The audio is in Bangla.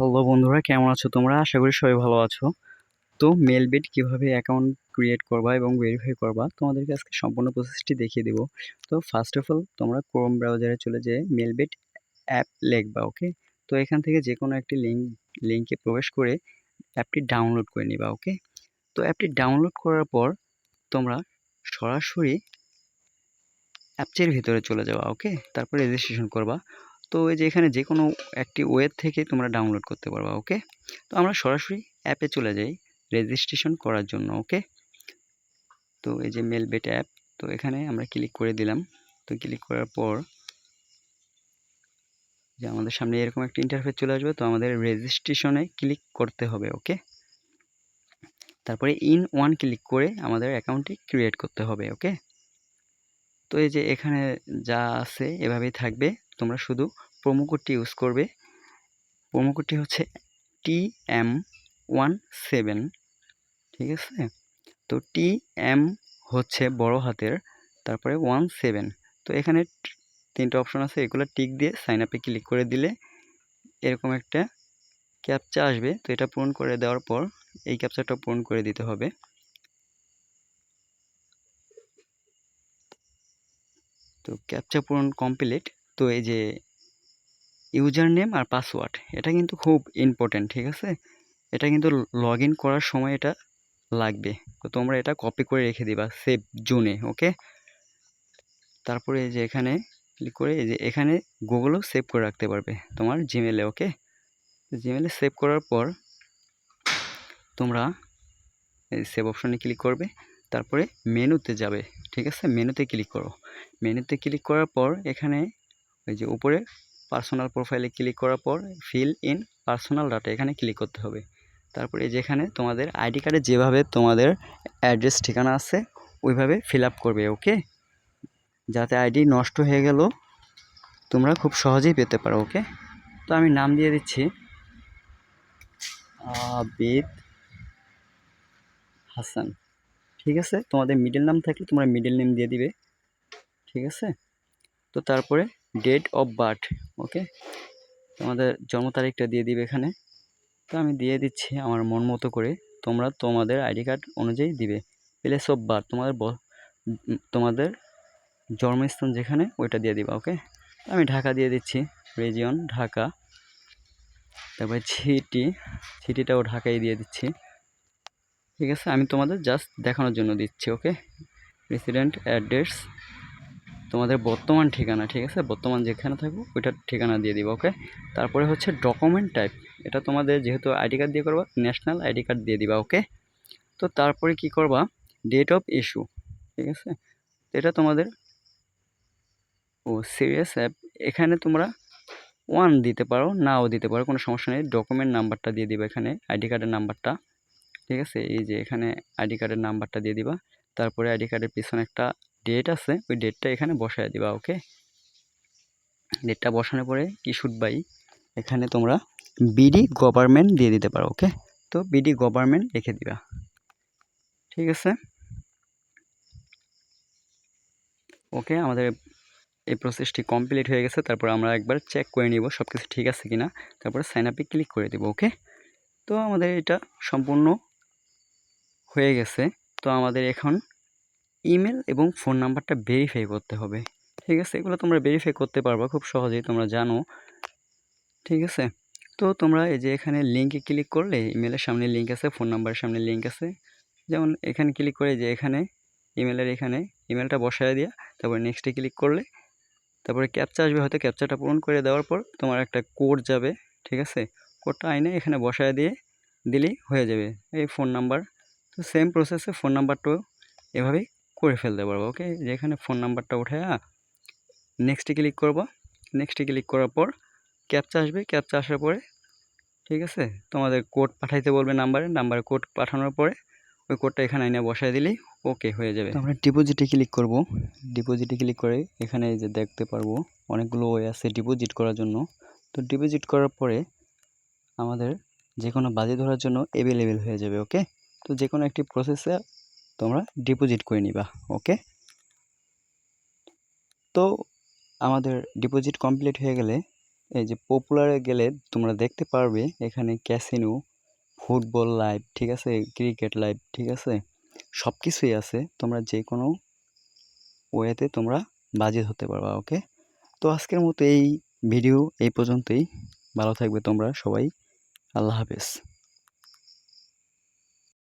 হ্যালো বন্ধুরা, কেমন আছো তোমরা? আশা করি সবাই ভালো আছো। তো মেলবেট কীভাবে অ্যাকাউন্ট ক্রিয়েট করবা এবং ভেরিফাই করবা, তোমাদেরকে আজকে সম্পূর্ণ প্রসেসটি দেখিয়ে দেবো। তো ফার্স্ট অফ অল তোমরা ক্রোম ব্রাউজারে চলে যেয়ে মেলবেট অ্যাপ লিখবা ওকে তো এখান থেকে যে কোনো একটি লিঙ্ক লিঙ্কে প্রবেশ করে অ্যাপটি ডাউনলোড করে নিবা ওকে তো অ্যাপটি ডাউনলোড করার পর তোমরা সরাসরি অ্যাপটির ভিতরে চলে যাওয়া ওকে তারপর রেজিস্ট্রেশন করবা। তো এই যে এখানে যে কোনো একটি ওয়েব থেকে তোমরা ডাউনলোড করতে পারবা ওকে তো আমরা সরাসরি অ্যাপে চলে যাই রেজিস্ট্রেশন করার জন্য ওকে তো এই যে মেল বেট অ্যাপ তো এখানে আমরা ক্লিক করে দিলাম। তো ক্লিক করার পর যে আমাদের সামনে এরকম একটা ইন্টারফেস চলে আসবে, তো আমাদের রেজিস্ট্রেশনে ক্লিক করতে হবে ওকে তারপরে ইন ওয়ান ক্লিক করে আমাদের অ্যাকাউন্টটি ক্রিয়েট করতে হবে ওকে তো এই যে এখানে যা আছে এভাবেই থাকবে। তোমরা শুধু প্রোমো কোডটি ইউজ করবে। প্রোমো কোডটি হচ্ছে টি এম ওয়ান সেভেন ঠিক আছে? তো টি এম হচ্ছে বড় হাতের, তারপরে ওয়ান সেভেন তো এখানে তিনটা অপশন আছে, এগুলো টিক দিয়ে সাইন আপে ক্লিক করে দিলে এরকম একটা ক্যাপচা আসবে। তো এটা পূরণ করে দেওয়ার পর এই ক্যাপচাটা পূরণ করে দিতে হবে। তো ক্যাপচা পূরণ কমপ্লিট তো এই যে ইউজার নেম আর পাসওয়ার্ড, এটা কিন্তু খুব ইম্পর্ট্যান্ট ঠিক আছে? এটা কিন্তু লগ ইন করার সময় এটা লাগবে। তো তোমরা এটা কপি করে রেখে দিবা সেভ জোনে ওকে তারপরে এই যে এখানে ক্লিক করে, এই যে এখানে গুগলও সেভ করে রাখতে পারবে তোমার জিমেলে ওকে জিমেলে সেভ করার পর তোমরা সেভ অপশনে ক্লিক করবে, তারপরে মেনুতে যাবে, ঠিক আছে? মেনুতে ক্লিক করো। মেনুতে ক্লিক করার পর এখানে ওই যে উপরে পার্সোনাল প্রোফাইলে ক্লিক করার পর ফিল ইন পার্সোনাল ডাটা এখানে ক্লিক করতে হবে। তারপরে যেখানে তোমাদের আইডি কার্ডে যেভাবে তোমাদের অ্যাড্রেস ঠিকানা আছে, ওইভাবে ফিল আপ করবে ওকে যাতে আইডি নষ্ট হয়ে গেল, তোমরা খুব সহজেই পেতে পারো ওকে তো আমি নাম দিয়ে দিচ্ছি। আবিদ হাসান। ঠিক আছে? তোমাদের মিডল নাম থাকলে তোমরা মিডল নেম দিয়ে দিবে। ঠিক আছে? তো তারপরে ডেট অফ বার্থ ওকে তোমাদের জন্ম তারিখটা দিয়ে দিবে এখানে। তো আমি দিয়ে দিচ্ছি আমার মন মতো করে। তোমরা তোমাদের আইডি কার্ড অনুযায়ী দিবে। প্লেস অফ বার্থ তোমাদের তোমাদের জন্মস্থান যেখানে, ওইটা দিয়ে দিবা ওকে আমি ঢাকা দিয়ে দিচ্ছি। রেজিয়ন ঢাকা। তারপরে সিটি সিটিটাও ঢাকায় দিয়ে দিচ্ছি। ঠিক আছে? আমি তোমাদের জাস্ট দেখানোর জন্য দিচ্ছি ওকে রেসিডেন্ট অ্যাড্রেস তোমাদের বর্তমান ঠিকানা, ঠিক আছে? বর্তমান যেখানে থাকব, ওইটার ঠিকানা দিয়ে দিব ওকে তারপরে হচ্ছে ডকুমেন্ট টাইপ এটা তোমাদের যেহেতু আইডি কার্ড দিয়ে করবা ন্যাশনাল আইডি কার্ড দিয়ে দিবা ওকে তো তারপরে কি করবা? ডেট অফ ইস্যু ঠিক আছে? এটা তোমাদের, ও সিরিয়াস অ্যাপ এখানে তোমরা ওয়ান দিতে পারো, নাও দিতে পারো, কোনো সমস্যা নেই। ডকুমেন্ট নাম্বারটা দিয়ে দিবা এখানে আইডি কার্ডের নাম্বারটা ঠিক আছে? এই যে এখানে আইডি কার্ডের নাম্বারটা দিয়ে দিবা। তারপরে আইডি কার্ডের পিছনে একটা ডেট আছে, ওই ডেটটা এখানে বসায় দিবা ওকে ডেটটা বসানোর পরে ইস্যুড বাই এখানে তোমরা বিডি গভর্নমেন্ট দিয়ে দিতে পারো ওকে তো বিডি গভর্নমেন্ট লিখে দিবা। ঠিক আছে? ওকে আমাদের এই প্রসেসটি কমপ্লিট হয়ে গেছে, তারপর আমরা একবার চেক করে নিব সব কিছু ঠিক আছে কি না তারপরে সাইন আপে ক্লিক করে দেবো ওকে তো আমাদের এটা সম্পূর্ণ হয়ে গেছে। তো আমাদের এখন ইমেল এবং ফোন নাম্বারটা ভেরিফাই করতে হবে। ঠিক আছে? এগুলো তোমরা ভেরিফাই করতে পারবা, খুব সহজেই তোমরা জানো। ঠিক আছে? তো তোমরা এই যে এখানে লিঙ্কে ক্লিক করলে, ইমেলের সামনে লিঙ্ক আছে, ফোন নাম্বারের সামনে লিঙ্ক আছে। যেমন এখানে ক্লিক করে যে এখানে, ইমেলের এখানে, ইমেলটা বসায় দিয়া, তারপরে নেক্সটে ক্লিক করলে, তারপরে ক্যাপচা আসবে হয়তো ক্যাপচাটা পূরণ করে দেওয়ার পর তোমার একটা কোড যাবে। ঠিক আছে? কোডটা আইনে এখানে বসায় দিয়ে দিলেই হয়ে যাবে, এই ফোন নাম্বার তো সেম প্রসেসে ফোন নাম্বারটাও এভাবেই করে ফেলতে পারব ওকে যেখানে ফোন নাম্বারটা উঠে নেক্সটে ক্লিক করব। নেক্সটে ক্লিক করার পর ক্যাপচা আসবে। ক্যাপচা আসার পরে, ঠিক আছে? তোমাদের কোড পাঠাইতে বলবে নাম্বারে নাম্বারে কোড পাঠানোর পরে ওই কোডটা এখানে এনে বসায় দিলেই ওকে হয়ে যাবে। আমরা ডিপোজিটে ক্লিক করব। ডিপোজিটে ক্লিক করে এখানে যে দেখতে পারব, অনেকগুলো ওয়ে আছে ডিপোজিট করার জন্য। তো ডিপোজিট করার পরে আমাদের যে কোনো বাজি ধরার জন্য অ্যাভেলেবেল হয়ে যাবে ওকে তো যে কোনো একটি প্রসেসে তোমরা ডিপোজিট করে নিবা ওকে তো আমাদের ডিপোজিট কমপ্লিট হয়ে গেলে, এই যে পপুলারে গেলে তোমরা দেখতে পারবে এখানে ক্যাসিনো ফুটবল লাইভ ঠিক আছে? ক্রিকেট লাইভ ঠিক আছে? সব কিছুই আছে, তোমরা যে কোনো ওয়েতে তোমরা বাজেট হতে পারবা ওকে তো আজকের মতো এই ভিডিও এই পর্যন্তই। ভালো থাকবে তোমরা সবাই। আল্লাহ হাফেজ।